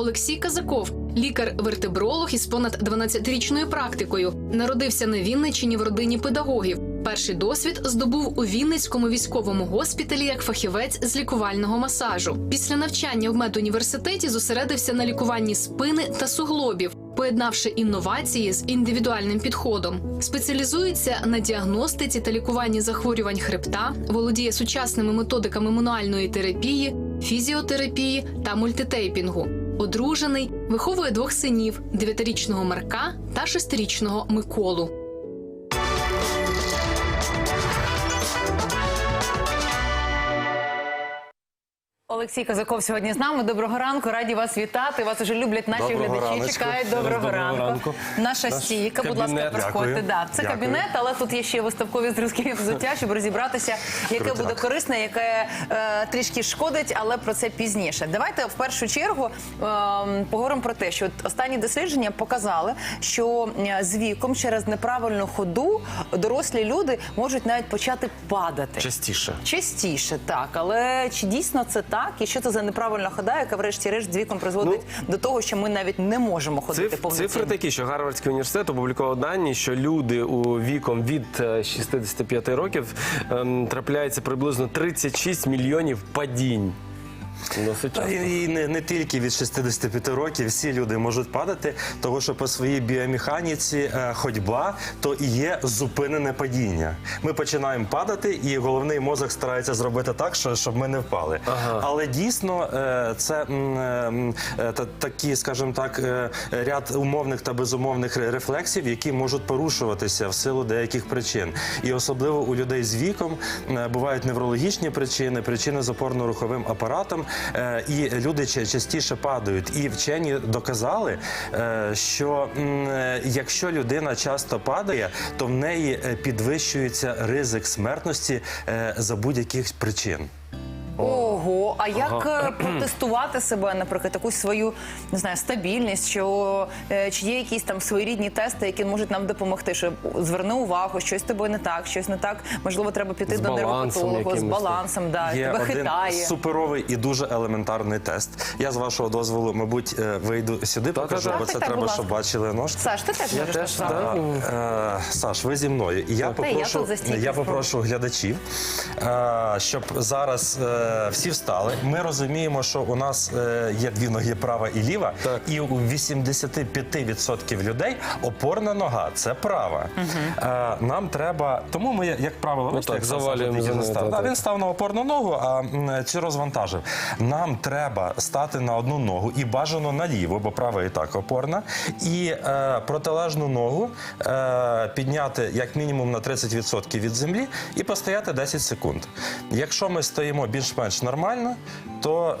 Олексій Казаков, лікар-вертебролог із понад 12-річною практикою. Народився на Вінниччині в родині педагогів. Перший досвід здобув у Вінницькому військовому госпіталі як фахівець з лікувального масажу. Після навчання в медуніверситеті зосередився на лікуванні спини та суглобів, поєднавши інновації з індивідуальним підходом. Спеціалізується на діагностиці та лікуванні захворювань хребта, володіє сучасними методиками мануальної терапії, фізіотерапії та мультитейпінгу. Одружений, виховує двох синів: дев'ятирічного Марка та шестирічного Миколу. Олексій Казаков сьогодні з нами. Доброго ранку, раді вас вітати. Вас уже люблять наші Доброго глядачі. раночку. Чекають доброго, Доброго ранку. ранку. Наша Наш стійка, будь ласка, приходьте. Да, це Дякую. кабінет, але тут є ще виставкові зразки взуття, щоб розібратися, яке буде корисне, яке е, трішки шкодить, але про це пізніше. Давайте в першу чергу е, поговоримо про те, що останні дослідження показали, що з віком через неправильну ходу дорослі люди можуть навіть почати падати. Частіше. Частіше так, але чи дійсно це так? І що це за неправильна хода, яка врешті-решт з віком призводить до того, що ми навіть не можемо ходити Циф, повноцінно? цифри такі, що Гарвардський університет опублікував дані, що люди у віком від е, 65 років ем, трапляється приблизно 36 мільйонів падінь. Досить часто. І і не, не тільки від 65 років всі люди можуть падати, тому що по своїй біомеханіці е, ходьба то і є зупинене падіння. Ми починаємо падати, і головний мозок старається зробити так, що, щоб ми не впали. Але дійсно е, це е, е, такі, скажімо так, е, ряд умовних та безумовних рефлексів, які можуть порушуватися в силу деяких причин. І особливо у людей з віком е, бувають неврологічні причини, причини з опорно-руховим апаратом, і люди частіше падають. І вчені доказали, е, що е, якщо людина часто падає, то в неї е, підвищується ризик смертності е, за будь-яких причин. А як е, протестувати себе, наприклад, якусь свою не знаю, стабільність, що е, чи є якісь там своєрідні тести, які можуть нам допомогти, що зверни увагу, щось з тобою не так, щось не так. Можливо, треба піти З до балансом нейропатолога з балансом, да, Є тебе один хитає. суперовий і дуже елементарний тест. Я з вашого дозволу, мабуть, е, вийду сюди, покажу, так. бо Так, це так, треба, щоб бачили ножки. Саш, ти теж Я можеш теж, так. Е, Саш, ви зі мною. І я Та я попрошу, за я попрошу глядачів, е, щоб зараз е, всі встали. Ми розуміємо, що у нас е, є дві ноги, права і ліва, Так. і у 85% людей опорна нога це права. Е, Нам треба, тому ми, як правило, бачите, так, як завалюємо за так, Да. Він став на опорну ногу, а цю розвантажив. Нам треба стати на одну ногу і бажано на ліву, бо права і так опорна. І е, протилежну ногу е, підняти як мінімум на 30% від землі і постояти 10 секунд. Якщо ми стоїмо більш-менш нормально, то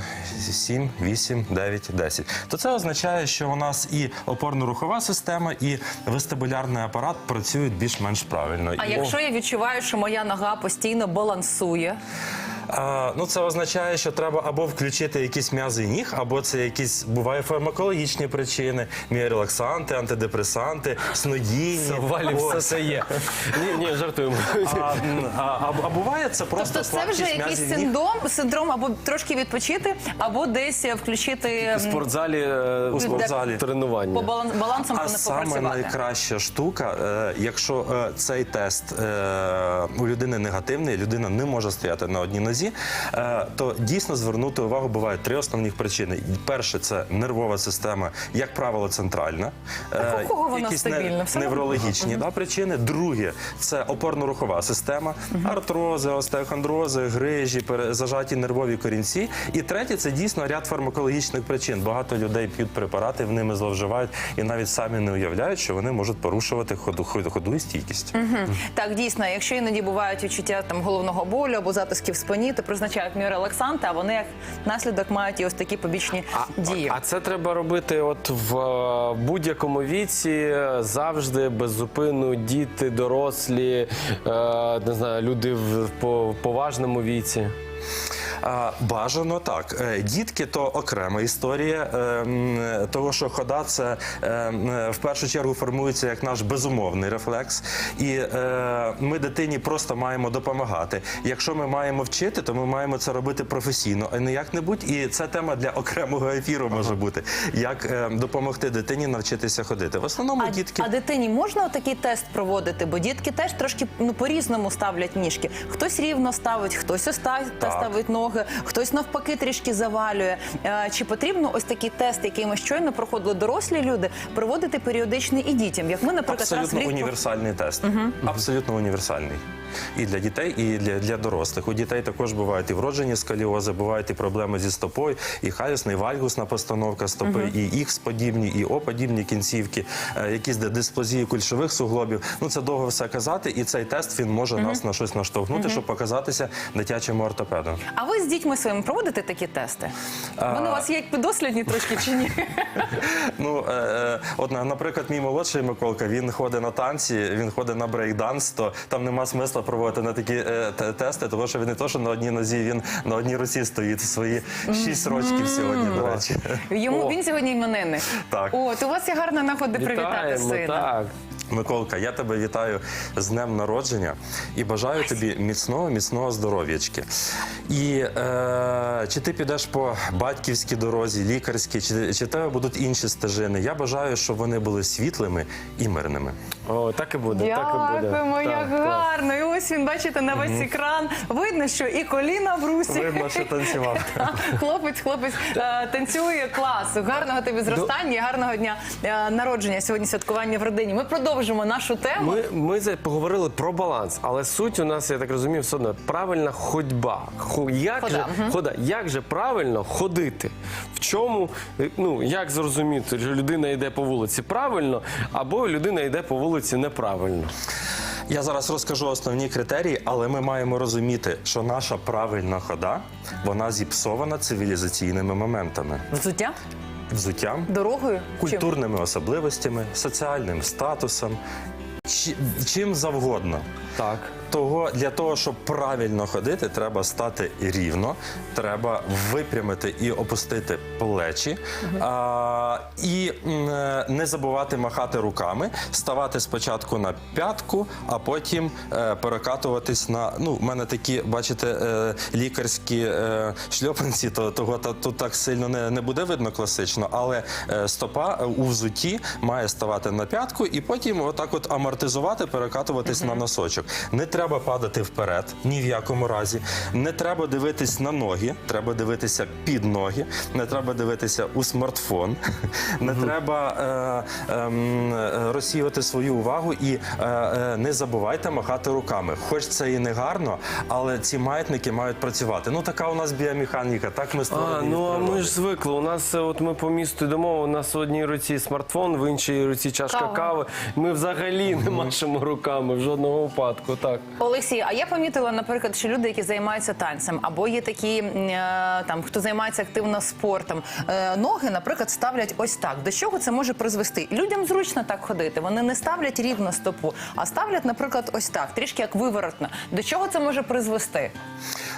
е, 7, 8, 9, 10. То це означає, що у нас і опорно-рухова система, і вестибулярний апарат працюють більш-менш правильно. А І- якщо я відчуваю, що моя нога постійно балансує, А, ну, це означає, що треба або включити якісь м'язи ніг, або це якісь буває фармакологічні причини, міорелаксанти, антидепресанти, снодійні. В Валі все це є. Ні, ні, жартуємо. А, а, а, а буває це просто тобто це вже слабкість якийсь м'язів ніг. синдром, синдром або трошки відпочити, або десь е, включити У спортзалі, е, У спортзалі. тренування. по балан- балансом А не саме попрацювати. найкраща штука, е, якщо е, цей тест е, у людини негативний, людина не може стояти на одній нозі, е, то дійсно звернути увагу буває три основні причини. Перше це нервова система, як правило, центральна. Так Е, у кого вона якісь стабільна? Неврологічні да, причини. Друге це опорно-рухова система, артрози, остеохондрози, грижі, зажаті нервові корінці. І третє це дійсно ряд фармакологічних причин. Багато людей п'ють препарати, в ними зловживають і навіть самі не уявляють, що вони можуть порушувати ходу, ходу, ходу і стійкість. Так, дійсно, якщо іноді бувають відчуття там головного болю або затисків спині, то призначають міорелаксанти, а вони як наслідок мають і ось такі побічні дії. А це треба робити от в е, будь-якому віці, завжди без зупину, діти, дорослі, е, не знаю, люди в поважному віці. Бажано так. Е, Дітки то окрема історія. е, Того, що хода це е, в першу чергу формується як наш безумовний рефлекс. І е, ми дитині просто маємо допомагати. Якщо ми маємо вчити, то ми маємо це робити професійно, а не як-небудь. І це тема для окремого ефіру може бути. Як е, допомогти дитині навчитися ходити. В основному А, дітки. а дитині можна такий тест проводити? Бо дітки теж трошки ну по-різному ставлять ніжки. Хтось рівно ставить, хтось Так. ставить ноги, хтось навпаки трішки завалює. Е, Чи потрібно ось такий тест, який ми щойно проходили дорослі люди, проводити періодично і дітям? Як ми, наприклад, раз в Абсолютно рік універсальний тест. Абсолютно універсальний. І для дітей, і для, для дорослих. У дітей також бувають і вроджені сколіози, бувають і проблеми зі стопою, і халюсна, і вальгусна постановка стопи, і ікс подібні, і О подібні кінцівки, е, якісь дисплазії кульшових суглобів. Ну це довго все казати, і цей тест він може нас на щось наштовхнути, щоб показатися дитячому ортопеду. А ви з дітьми своїми проводите такі тести? Вони у вас є як підослідні трошки чи ні? Ну, е, е, от, наприклад, мій молодший Миколка, він ходить на танці, він ходить на брейкданс, то там нема смисла проводити на такі е, тести, тому що він не то, що на одній нозі, він на одній руці стоїть свої шість років сьогодні, до речі. Йому О. він сьогодні іменинник. Так. От у вас є гарна нагода привітати сина. так. Миколка, я тебе вітаю з днем народження і бажаю тобі міцного, міцного здоров'ячки. І е, чи ти підеш по батьківській дорозі, лікарській, чи, чи тебе будуть інші стежини? Я бажаю, щоб вони були світлими і мирними. О, так і буде. так і буде. Дякуємо, Так, як так. гарно. І ось він, бачите, на весь екран. Видно, що і коліна в русі. Видно, що танцював. Хлопець, хлопець е, танцює клас. Гарного тобі зростання, і гарного дня е, народження. Сьогодні святкування в родині. Ми продовжимо нашу тему. Ми, ми за- поговорили про баланс, але суть у нас, я так розумію, все одно правильна ходьба. Хо- Як Хода, же, хода, як же правильно ходити? В чому, е, ну, як зрозуміти, що людина йде по вулиці правильно, або людина йде по вулиці неправильно? Я зараз розкажу основні критерії, але ми маємо розуміти, що наша правильна хода вона зіпсована цивілізаційними моментами, Взуття взуттям, дорогою. Чим? культурними особливостями, соціальним статусом, чим завгодно. Так. Того для того, щоб правильно ходити, треба стати рівно, треба випрямити і опустити плечі, а, і е, не забувати махати руками, ставати спочатку на п'ятку, а потім е, перекатуватись на. Ну, в мене такі, бачите, е, лікарські е, шльопанці, то того та, тут так сильно не, не буде видно класично, але е, стопа у взуті має ставати на п'ятку і потім отак от амортизувати, перекатуватись на носочок. Не треба падати вперед, ні в якому разі. Не треба дивитись на ноги, треба дивитися під ноги, не треба дивитися у смартфон, не треба е, е, розсіювати свою увагу і е, е, не забувайте махати руками. Хоч це і не гарно, але ці маятники мають працювати. Ну така у нас біомеханіка, так ми створені. А, ну а ми ж звикли. У нас е, от ми по місту йдемо. У нас в одній руці смартфон, в іншій руці чашка кави. Ми взагалі не машемо руками в жодному випадку. Так. Олексій, а я помітила, наприклад, що люди, які займаються танцем, або є такі е, там, хто займається активно спортом, е, ноги, наприклад, ставлять ось так. До чого це може призвести? Людям зручно так ходити. Вони не ставлять рівно стопу, а ставлять, наприклад, ось так, трішки як виворотно. До чого це може призвести?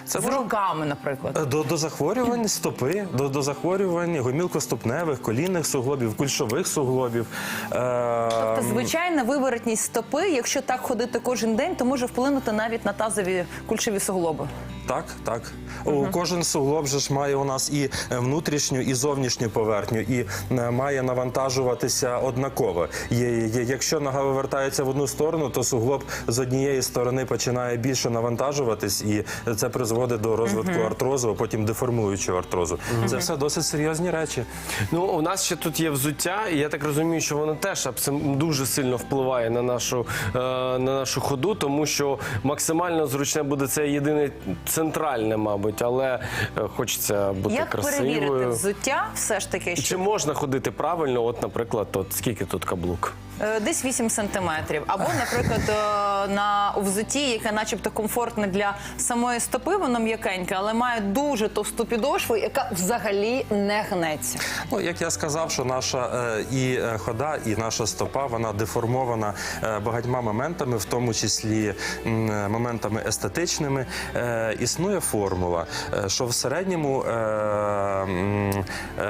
Це З може- руками, наприклад. До, до захворювань стопи, до, до захворювань гомілкоступневих, колінних суглобів, кульшових суглобів. Е, Тобто звичайна виворотність стопи, якщо так ходити кожен день, то може вплинути навіть на тазові кульшові суглоби. Так, так. У Кожен суглоб же ж має у нас і е, внутрішню, і зовнішню поверхню, і е, має навантажуватися однаково. Якщо нога вивертається в одну сторону, то суглоб з однієї сторони починає більше навантажуватись, і це призводить до розвитку артрозу, а потім деформуючого артрозу. Це все досить серйозні речі. Ну, у нас ще тут є взуття, і я так розумію, що воно теж дуже сильно впливає на нашу, е, на нашу ходу, тому що максимально зручне буде це єдине центральне, мабуть, але е, хочеться бути Як перевірити взуття, все ж таки, Чи можна ходити правильно? От, наприклад, от скільки тут каблук? Е, Десь 8 сантиметрів. Або, наприклад, е, на взутті, яке начебто комфортне для самої стопи, воно м'якеньке, але має дуже товсту підошву, яка взагалі не гнеться. Ну, як я сказав, що наша е, і хода, і наша стопа вона деформована багатьма моментами, в тому числі моментами естетичними. Існує формула, що в середньому,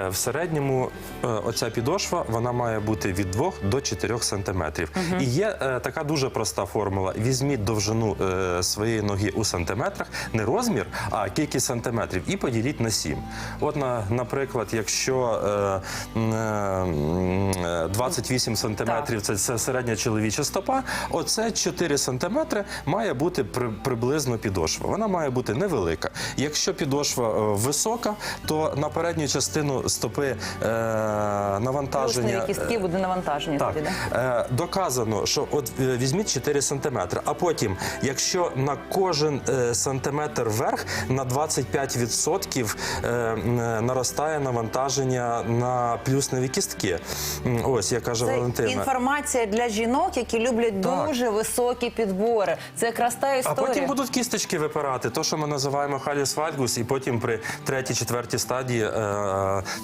в середньому оця підошва вона має бути від 2 до 4 сантиметрів. І є е, така дуже проста формула: візьміть довжину е, своєї ноги у сантиметрах, не розмір, а кількість сантиметрів, і поділіть на 7. От, на, наприклад, якщо е, е, 28 сантиметрів це, це середня чоловіча стопа, оце 4 сантиметри має бути при, приблизно підошва. Вона має бути невелика. Якщо підошва е, висока, то на передню частину стопи е, навантаження. Плюсневі кістки буде навантаження Так, тоді, да? Е, доказано, що от е, візьміть 4 сантиметри, а потім, якщо на кожен е, сантиметр вверх на 25% е, е, наростає навантаження на плюсневі кістки. Ось, як каже Це Валентина. інформація для жінок, які люблять Так. дуже високі підбори. Це якраз та А потім будуть кісточки випирати, то, що ми називаємо халіс вальгус, і потім при третій, четвертій стадії е,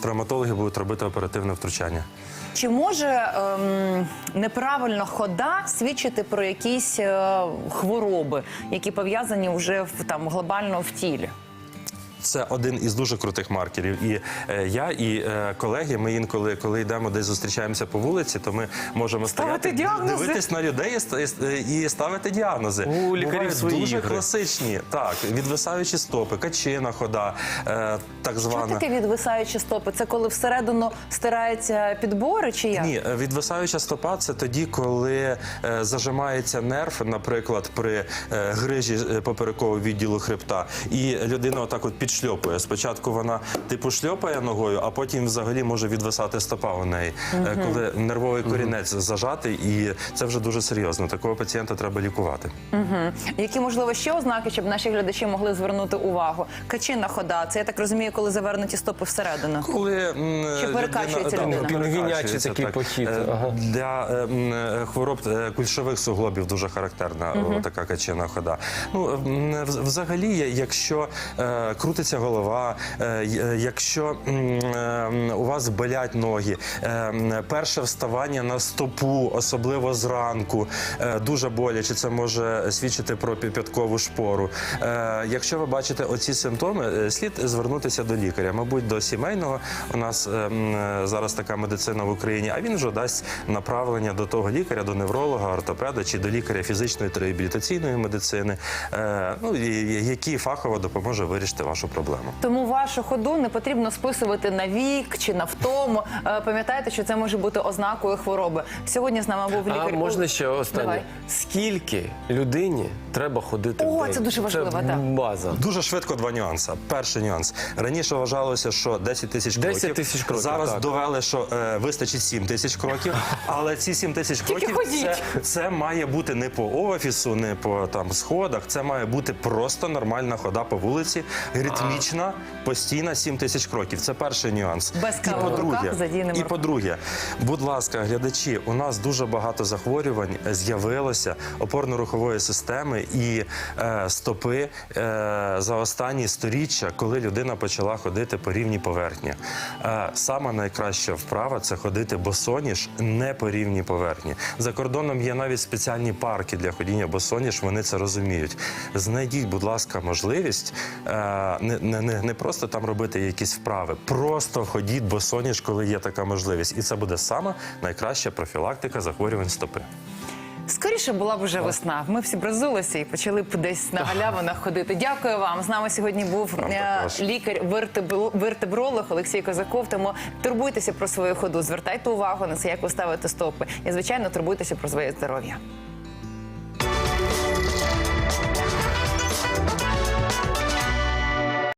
травматологи будуть робити оперативне втручання. Чи може ем, неправильна хода свідчити про якісь е, хвороби, які пов'язані вже в там глобально в тілі? Це один із дуже крутих маркерів. І е, я, і е, колеги, ми інколи, коли йдемо десь зустрічаємося по вулиці, то ми можемо Ставити стояти, діагнози. дивитись на людей і і ставити діагнози. У лікарів свої дуже ігри. класичні. Так, відвисаючі стопи, качина хода, е, так Що звана. таке відвисаючі стопи? Це коли всередину стираються підбори, чи як? Ні, е, відвисаюча стопа це тоді, коли е, зажимається нерв, наприклад, при е, грижі е, поперекового відділу хребта, і людина отак от підшльопує. Спочатку вона типу шльопає ногою, а потім взагалі може відвисати стопа у неї, е, коли нервовий корінець зажатий, і це вже дуже серйозно. Такого пацієнта треба лікувати. Які можливо ще ознаки, щоб наші глядачі могли звернути увагу? Качинна хода, це я так розумію, коли завернуті стопи всередину. Коли Чи перекачується людина? перекачується, такий так. похід, Е, ага. Для е, е, хвороб е, кульшових суглобів дуже характерна о, така качина хода. Ну взагалі, якщо е, крутиться голова, е, е, якщо е, у вас болять ноги, перше вставання на стопу, особливо зранку, дуже боляче, це може свідчити про п'яткову шпору. Якщо ви бачите оці симптоми, слід звернутися до лікаря, мабуть, до сімейного. У нас зараз така медицина в Україні, а він вже дасть направлення до того лікаря, до невролога, ортопеда чи до лікаря фізичної та реабілітаційної медицини, ну і- і- який фахово допоможе вирішити вашу проблему. Тому вашу ходу не потрібно списувати на вік чи на втому. Е, Пам'ятайте, що це може бути ознакою хвороби. Сьогодні з нами був лікар. А можна ще останнє? Давай. Скільки людині треба ходити? О, в день? це дуже важливо, Це так. база. Дуже швидко два нюанси. Перший нюанс. Раніше вважалося, що 10 тисяч 10 кроків. тисяч кроків, Зараз так. довели, що е, вистачить 7 тисяч кроків. Але ці 7 тисяч кроків ходіть. це, це має бути не по офісу, не по там сходах. Це має бути просто нормальна хода по вулиці, ритмічна, постійна 7 тисяч кроків. Це перший нюанс. Без І кави в по-друге, і по-друге, будь ласка, глядачі, у нас дуже багато захворювань з'явилося опорно-рухової системи і е, стопи е, за останні сторіччя, коли людина почала ходити по рівній поверхні. Е, сама найкраща вправа це ходити босоніж не по рівній поверхні. За кордоном є навіть спеціальні парки для ходіння босоніж, вони це розуміють. Знайдіть, будь ласка, можливість е, не, не, не, просто там робити якісь вправи, просто ходіть босоніж, коли є така можливість. І це буде сама найкраща профілактика захворювань стопи. Скоріше була б уже весна. Ми всі бразилися і почали б десь на галявинах ходити. Дякую вам. З нами сьогодні був е, лікар вертебро- вертебролог Олексій Козаков. Тому турбуйтеся про свою ходу, звертайте увагу на це, як ви ставите стопи. І звичайно, турбуйтеся про своє здоров'я.